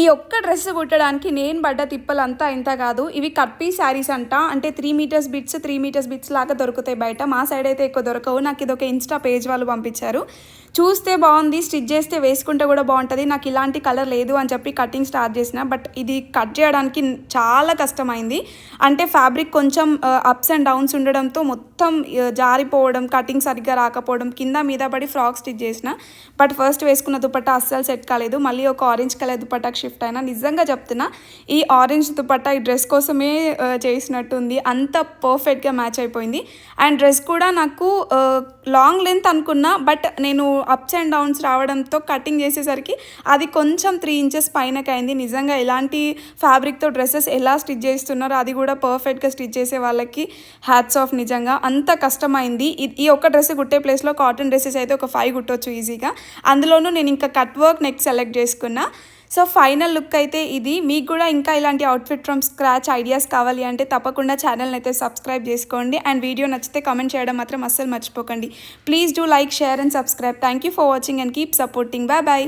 ఈ ఒక్క డ్రెస్ కుట్టడానికి నేను పడ్డ తిప్పలంతా ఇంత కాదు. ఇవి కట్పీ శారీస్ అంట. అంటే three metres bits three metres bits లాగా దొరుకుతాయి బయట. మా సైడ్ అయితే ఎక్కువ దొరకవు. నాకు ఇది ఒక ఇన్స్టా పేజ్ వాళ్ళు పంపించారు. చూస్తే బాగుంది. స్టిచ్ చేస్తే వేసుకుంటే కూడా బాగుంటుంది. నాకు ఇలాంటి కలర్ లేదు అని చెప్పి కటింగ్ స్టార్ట్ చేసిన. బట్ ఇది కట్ చేయడానికి చాలా కష్టమైంది. అంటే ఫ్యాబ్రిక్ కొంచెం అప్స్ అండ్ డౌన్స్ ఉండడంతో మొత్తం జారిపోవడం కటింగ్ సరిగ్గా రాకపోవడం కింద మీద పడి ఫ్రాక్ స్టిచ్ చేసిన. బట్ ఫస్ట్ వేసుకున్న దుపట్టా అస్సలు సెట్ కాలేదు. మళ్ళీ ఒక ఆరెంజ్ కలర్ దుపట్టాకి షిఫ్ట్ అయినా నిజంగా చెప్తున్నా ఈ ఆరెంజ్ దుపట్టా ఈ డ్రెస్ కోసమే చేసినట్టుంది. అంత పర్ఫెక్ట్గా మ్యాచ్ అయిపోయింది. అండ్ డ్రెస్ కూడా నాకు లాంగ్ లెంత్ అనుకున్నా బట్ నేను అప్స్ అండ్ డౌన్స్ రావడంతో కటింగ్ చేసేసరికి అది కొంచెం త్రీ ఇంచెస్ పైనకి అయింది. నిజంగా ఎలాంటి ఫ్యాబ్రిక్తో డ్రెస్సెస్ ఎలా స్టిచ్ చేస్తున్నారో అది కూడా పర్ఫెక్ట్గా స్టిచ్ చేసే వాళ్ళకి హ్యాట్స్ ఆఫ్ నిజంగా. అంత కష్టమైంది. ఈ- ఈ ఒక్క డ్రెస్ కుట్టే ప్లేస్లో కాటన్ డ్రెస్సెస్ అయితే ఒక ఫైవ్ కుట్టొచ్చు ఈజీగా అందులోనూ నేను ఇంకా కట్ వర్క్ నెక్ సెలెక్ట్ చేసుకున్నా. సో ఫైనల్ లుక్ అయితే ఇది. మీకు కూడా ఇంకా ఇలాంటి అవుట్ఫిట్ ఫ్రమ్ స్క్రాచ్ ఐడియాస్ కావాలి అంటే తప్పకుండా ఛానల్ని అయితే సబ్స్క్రైబ్ చేసుకోండి. అండ్ వీడియో నచ్చితే కమెంట్ చేయడం మాత్రం అస్సలు మర్చిపోకండి. Please do like share and subscribe thank you for watching and keep supporting bye bye